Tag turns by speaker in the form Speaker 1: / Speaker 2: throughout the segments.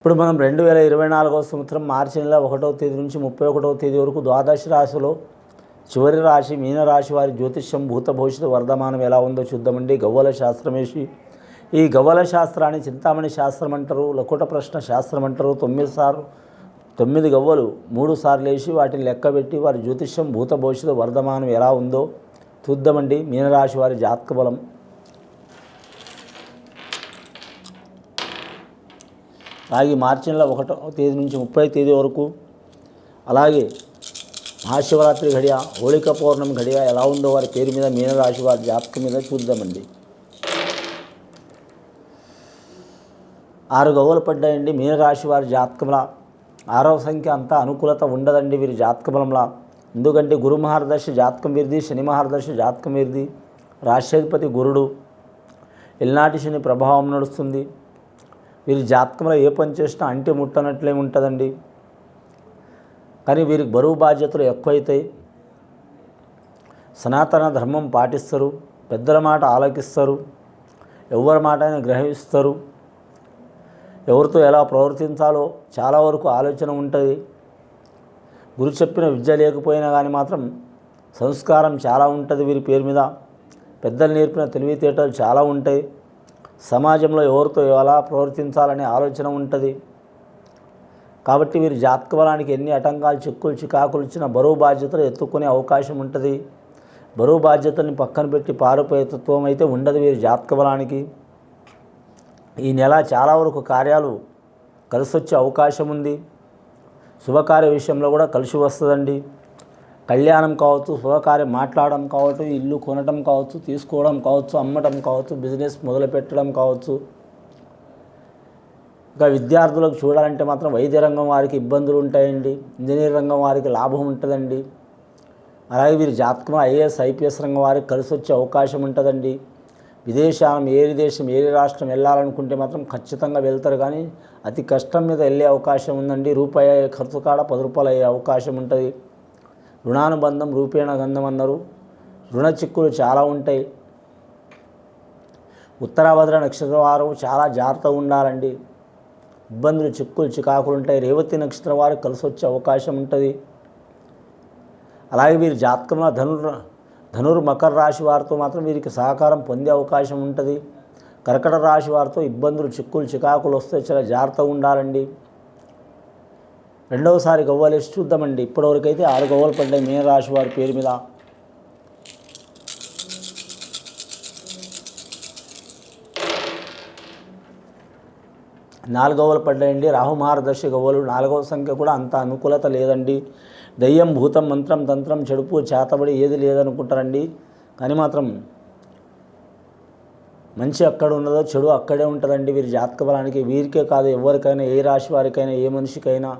Speaker 1: ఇప్పుడు మనం రెండు వేల ఇరవై నాలుగవ సంవత్సరం మార్చి నెల ఒకటో తేదీ నుంచి ముప్పై ఒకటవ తేదీ వరకు ద్వాదశ రాశిలో చివరి రాశి మీనరాశి వారి జ్యోతిష్యం భూత భవిష్యత్తు వర్ధమానం ఎలా ఉందో చూద్దామండి. గవ్వల శాస్త్రమేసి ఈ గవ్వల శాస్త్రాన్ని చింతామణి శాస్త్రం అంటారు లకుట ప్రశ్న శాస్త్రం అంటారు. తొమ్మిది సార్లు తొమ్మిది గవ్వలు మూడు సార్లు వేసి వాటిని లెక్కబెట్టి వారి జ్యోతిష్యం భూత భవిష్యత్తు వర్ధమానం ఎలా ఉందో చూద్దామండి. మీనరాశి వారి జాతక బలం. అలాగే మార్చి నెల ఒకటో తేదీ నుంచి ముప్పై తేదీ వరకు అలాగే మహాశివరాత్రి ఘడియ హోళిక పౌర్ణమి ఘడియ ఎలా ఉందో వారి పేరు మీద మీనరాశి వారి జాతకం మీద చూద్దామండి. ఆరు గవ్వలు పడ్డాయండి మీనరాశి వారి జాతకంలా. ఆరవ సంఖ్య అంతా అనుకూలత ఉండదండి వీరి జాతకబలంలా ఎందుకంటే గురు మహారదర్శ జాతకం వీరిది శని మహారదర్శ జాతకం వీరిది. రాష్ట్రాధిపతి గురుడు. ఎల్నాటి శని ప్రభావం నడుస్తుంది. వీరి జాతకంలో ఏ పని చేసినా అంటి ముట్టనట్లే ఉంటుందండి. కానీ వీరికి బరువు బాధ్యతలు ఎక్కువైతాయి సనాతన ధర్మం పాటిస్తారు పెద్దల మాట ఆలకిస్తారు ఎవరి మాట అయినా గ్రహిస్తారు. ఎవరితో ఎలా ప్రవర్తించాలో చాలా వరకు ఆలోచన ఉంటుంది. గురు చెప్పిన విద్య లేకపోయినా కానీ మాత్రం సంస్కారం చాలా ఉంటుంది వీరి పేరు మీద. పెద్దలు నేర్పిన తెలివితేటలు చాలా ఉంటాయి. సమాజంలో ఎవరితో ఎలా ప్రవర్తించాలనే ఆలోచన ఉంటుంది. కాబట్టి వీరి జాతక బలానికి ఎన్ని ఆటంకాలు చిక్కులు చికాకులు ఇచ్చిన బరువు బాధ్యతలు ఎత్తుకునే అవకాశం ఉంటుంది. బరువు బాధ్యతల్ని పక్కన పెట్టి పారిపోయే తత్వం అయితే ఉండదు వీరి జాతక బలానికి ఈ నెల చాలా వరకు కార్యాలు కలిసి వచ్చే అవకాశం ఉంది. శుభకార్య విషయంలో కూడా కలిసి వస్తుందండి. కళ్యాణం కావచ్చు శుభకార్యం మాట్లాడడం కావచ్చు ఇల్లు కొనడం కావచ్చు తీసుకోవడం కావచ్చు అమ్మటం కావచ్చు బిజినెస్ మొదలుపెట్టడం కావచ్చు. ఇంకా విద్యార్థులకు చూడాలంటే మాత్రం వైద్య రంగం వారికి ఇబ్బందులు ఉంటాయండి. ఇంజనీర్ రంగం వారికి లాభం ఉంటుందండి. అలాగే వీరి జాతకం ఐఏఎస్ ఐపీఎస్ రంగం వారికి కలిసి వచ్చే అవకాశం ఉంటుందండి. విదేశాలం ఏ దేశం ఏ రాష్ట్రం వెళ్ళాలనుకుంటే మాత్రం ఖచ్చితంగా వెళ్తారు. కానీ అతి కష్టం మీద వెళ్ళే అవకాశం ఉందండి. రూపాయి ఖర్చు కాడ పది రూపాయలు అయ్యే అవకాశం ఉంటుంది. రుణానుబంధం రూపేణ గంధం అన్నారు. రుణ చిక్కులు చాలా ఉంటాయి. ఉత్తరాభద్ర నక్షత్రవారం చాలా జాగ్రత్తగా ఉండాలండి. ఇబ్బందులు చిక్కులు చికాకులు ఉంటాయి. రేవతి నక్షత్రం వారు కలిసి వచ్చే అవకాశం ఉంటుంది. అలాగే వీరి జాతకంలో ధనుర్ ధనుర్ మకర రాశి వారితో మాత్రం వీరికి సహకారం పొందే అవకాశం ఉంటుంది. కర్కట రాశి వారితో ఇబ్బందులు చిక్కులు చికాకులు వస్తే చాలా జాగ్రత్తగా ఉండాలండి. రెండవసారి గవ్వలు వేసి చూద్దామండి. ఇప్పటివరకైతే ఆరు గవ్వలు పడ్డాయి. మీన రాశి వారి పేరు మీద. నాలుగవలు పడ్డాయండి. రాహు మహారదర్శి గవ్వలు. నాలుగవ సంఖ్య కూడా అంత అనుకూలత లేదండి. దయ్యం భూతం మంత్రం తంత్రం చెడుపు చేతబడి ఏది లేదనుకుంటారండి. కానీ మాత్రం మంచి అక్కడ ఉన్నదో చెడు అక్కడే ఉంటుందండి వీరి జాతక బలానికి. వీరికే కాదు ఎవరికైనా ఏ రాశి వారికైనా ఏ మనిషికైనా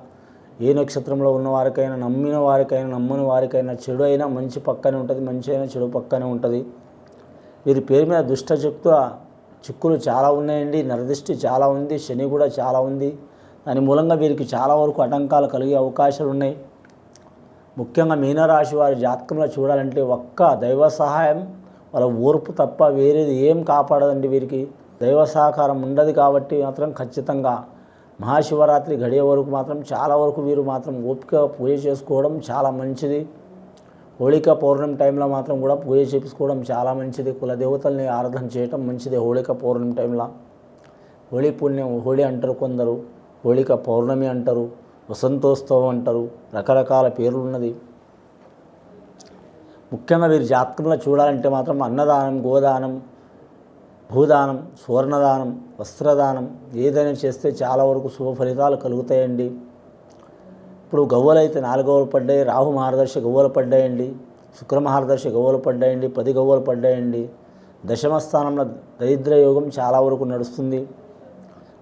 Speaker 1: ఏ నక్షత్రంలో ఉన్న వారికైనా నమ్మిన వారికైనా నమ్మని వారికైనా చెడు అయినా మంచి పక్కనే ఉంటుంది మంచి అయినా చెడు పక్కనే ఉంటుంది. వీరి పేరు మీద దుష్ట శక్తుల చిక్కులు చాలా ఉన్నాయండి నరదిష్టి చాలా ఉంది శని కూడా చాలా ఉంది. దాని మూలంగా వీరికి చాలా వరకు ఆటంకాలు కలిగే అవకాశాలు ఉన్నాయి. ముఖ్యంగా మీనరాశి వారి జాతకంలో చూడాలంటే ఒక్క దైవ సహాయం వాళ్ళ ఓర్పు తప్ప వేరేది ఏం కాపాడదండి వీరికి. దైవ సహకారం ఉండదు కాబట్టి మాత్రం ఖచ్చితంగా మహాశివరాత్రి గడియే వరకు మాత్రం చాలా వరకు వీరు మాత్రం ఓపిక పూజ చేసుకోవడం చాలా మంచిది. హోళిక పౌర్ణమి టైంలో మాత్రం కూడా పూజ చేపించుకోవడం చాలా మంచిది. కుల దేవతల్ని ఆరాధన చేయటం మంచిది హోళిక పౌర్ణమి టైంలో. హోళీ పుణ్యం హోళీ అంటారు కొందరు. హోళిక పౌర్ణమి అంటారు వసంతోత్సవం అంటారు రకరకాల పేర్లు ఉన్నది. ముఖ్యంగా వీరి జాతకంలో చూడాలంటే మాత్రం అన్నదానం గోదానం భూదానం సువర్ణదానం వస్త్రదానం ఏదైనా చేస్తే చాలా వరకు శుభ ఫలితాలు కలుగుతాయండి. ఇప్పుడు గవ్వలు అయితే నాలుగు గవ్వలు పడ్డాయి రాహు మహారదర్శి గవ్వలు పడ్డాయండి శుక్ర మహారదర్శి గవ్వలు పడ్డాయండి పది గవ్వలు పడ్డాయండి. దశమ స్థానంలో దరిద్ర యోగం చాలా వరకు నడుస్తుంది.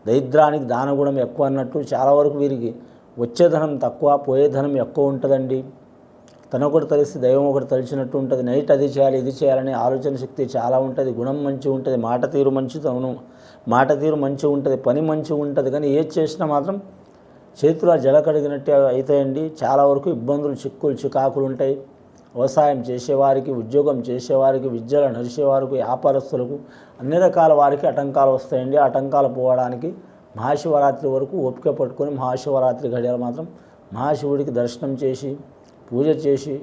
Speaker 1: దరిద్రానికి దానగుణం ఎక్కువ అన్నట్టు చాలా వరకు వీరికి వచ్చే ధనం తక్కువ పోయే ధనం ఎక్కువ ఉంటుందండి. తన ఒకటి తెలిసి దైవం ఒకటి తలిచినట్టు ఉంటుంది. నైట్ అది చేయాలి ఇది చేయాలని ఆలోచన శక్తి చాలా ఉంటుంది. గుణం మంచి ఉంటుంది. మాట తీరు మంచి తను మాట తీరు మంచి ఉంటుంది. పని మంచి ఉంటుంది. కానీ ఏది చేసినా మాత్రం చేతులు జల కడిగినట్టే అవుతాయండి చాలా వరకు ఇబ్బందులు చిక్కులు చికాకులు ఉంటాయి. వ్యవసాయం చేసేవారికి ఉద్యోగం చేసేవారికి విద్యలు నడిచేవారికి వ్యాపారస్తులకు అన్ని రకాల వారికి ఆటంకాలు వస్తాయండి. ఆటంకాలు పోవడానికి మహాశివరాత్రి వరకు ఓపిక పట్టుకొని మహాశివరాత్రి గడియలు మాత్రం మహాశివుడికి దర్శనం చేసి పూజ చేసి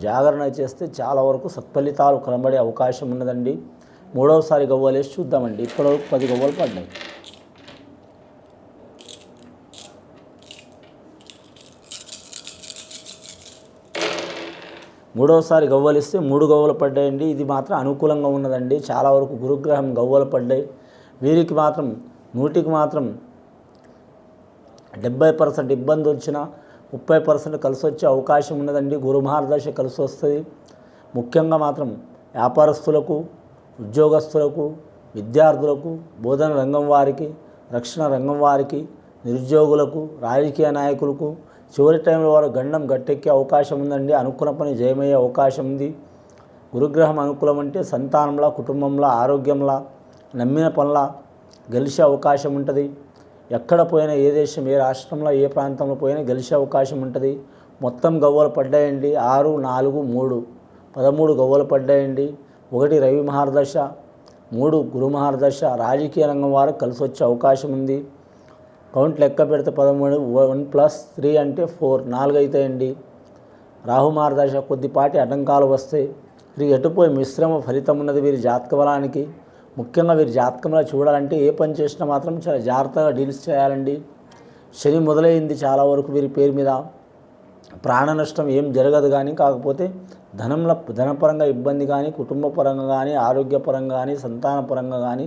Speaker 1: జాగరణ చేస్తే చాలా వరకు సత్ఫలితాలు కనబడే అవకాశం ఉన్నదండి. మూడవసారి గవ్వలేసి చూద్దామండి. ఇప్పటివరకు పది గవ్వలు పడ్డాయి. మూడవసారి గవ్వలు ఇస్తే మూడు గవ్వలు పడ్డాయండి. ఇది మాత్రం అనుకూలంగా ఉన్నదండి. చాలా వరకు గురుగ్రహం గవ్వలు పడ్డాయి. వీరికి మాత్రం నూటికి మాత్రం డెబ్బై పర్సెంట్ ఇబ్బంది వచ్చినా ముప్పై పర్సెంట్ కలిసి వచ్చే అవకాశం ఉన్నదండి. గురు మహారదశ కలిసి వస్తుంది ముఖ్యంగా మాత్రం వ్యాపారస్తులకు ఉద్యోగస్తులకు విద్యార్థులకు బోధన రంగం వారికి రక్షణ రంగం వారికి నిరుద్యోగులకు రాజకీయ నాయకులకు చివరి టైంలో వారు గండం గట్టెక్కే అవకాశం ఉందండి. అనుకున్న పని జయమయ్యే అవకాశం ఉంది. గురుగ్రహం అనుకూలం అంటే సంతానంలా కుటుంబంలో ఆరోగ్యంలా నమ్మిన పనుల గెలిచే అవకాశం ఉంటుంది. ఎక్కడ పోయినా ఏ దేశం ఏ రాష్ట్రంలో ఏ ప్రాంతంలో పోయినా గెలిచే అవకాశం ఉంటుంది. మొత్తం గవ్వలు పడ్డాయండి. ఆరు నాలుగు మూడు. పదమూడు గవ్వలు పడ్డాయండి. ఒకటి రవి మహారదశ మూడు గురు మహారదశ. రాజకీయ రంగం వారు కలిసి వచ్చే అవకాశం ఉంది. కౌంట్ లెక్క పెడితే పదమూడు వన్ ప్లస్ త్రీ అంటే ఫోర్ నాలుగు అవుతాయండి రాహు మహారదశ కొద్దిపాటి ఆటంకాలు వస్తాయి. వీరికి ఎటుపోయి మిశ్రమ ఫలితం ఉన్నది వీరి జాతక బలానికి. ముఖ్యంగా వీరి జాతకంలో చూడాలంటే ఏ పని చేసినా మాత్రం చాలా జాగ్రత్తగా డీల్స్ చేయాలండి. శని మొదలైంది చాలా వరకు వీరి పేరు మీద. ప్రాణ నష్టం ఏం జరగదు కానీ కాకపోతే ధనంలో ధనపరంగా ఇబ్బంది కానీ కుటుంబ పరంగా కానీ ఆరోగ్యపరంగా కానీ సంతానపరంగా కానీ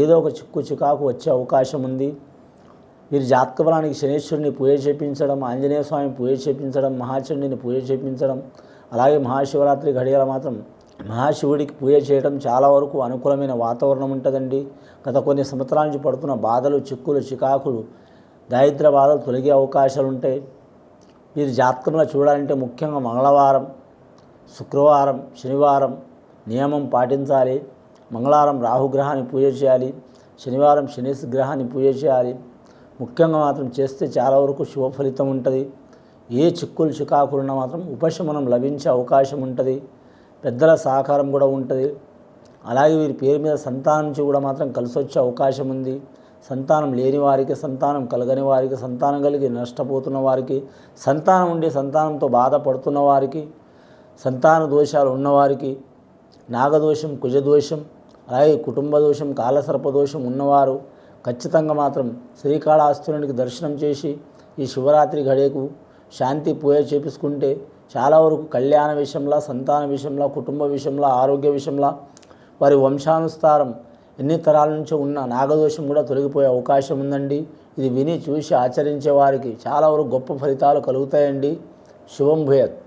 Speaker 1: ఏదో ఒక చిక్కు చికాకు వచ్చే అవకాశం ఉంది. వీరి జాతక బలానికి శనేశ్వరుని పూజ చేపించడం ఆంజనేయ స్వామి పూజ చేపించడం మహాచండిని పూజ చేపించడం అలాగే మహాశివరాత్రి గడియల మాత్రం మహాశివుడికి పూజ చేయడం చాలా వరకు అనుకూలమైన వాతావరణం ఉంటుందండి. గత కొన్ని సంవత్సరాల నుంచి పడుతున్న బాధలు చిక్కులు చికాకులు దారిద్ర బాధలు తొలగే అవకాశాలు ఉంటాయి. వీరి జాతకంలో చూడాలంటే ముఖ్యంగా మంగళవారం శుక్రవారం శనివారం నియమం పాటించాలి. మంగళవారం రాహుగ్రహాన్ని పూజ చేయాలి. శనివారం శని గ్రహాన్ని పూజ చేయాలి. ముఖ్యంగా మాత్రం చేస్తే చాలా వరకు శుభ ఫలితం ఉంటుంది. ఏ చిక్కులు చికాకులున్నా మాత్రం ఉపశమనం లభించే అవకాశం ఉంటుంది. పెద్దల సహకారం కూడా ఉంటుంది. అలాగే వీరి పేరు మీద సంతానం నుంచి కూడా మాత్రం కలిసి వచ్చే అవకాశం ఉంది. సంతానం లేని వారికి సంతానం కలగని వారికి సంతానం కలిగి నష్టపోతున్న వారికి సంతానం ఉండి సంతానంతో బాధపడుతున్న వారికి సంతాన దోషాలు ఉన్నవారికి నాగదోషం కుజదోషం అలాగే కుటుంబ దోషం కాలసర్ప దోషం ఉన్నవారు ఖచ్చితంగా మాత్రం శ్రీకాళహస్తునికి దర్శనం చేసి ఈ శివరాత్రి గడియకు శాంతి పూజ చేపించుకుంటే చాలా వరకు కళ్యాణ విషయంలో సంతాన విషయంలో కుటుంబ విషయంలో ఆరోగ్య విషయంలో వారి వంశానుసారం ఎన్ని తరాల నుంచో ఉన్న నాగదోషం కూడా తొలగిపోయే అవకాశం ఉందండి. ఇది విని చూసి ఆచరించే వారికి చాలా వరకు గొప్ప ఫలితాలు కలుగుతాయండి. శుభం భూయత్.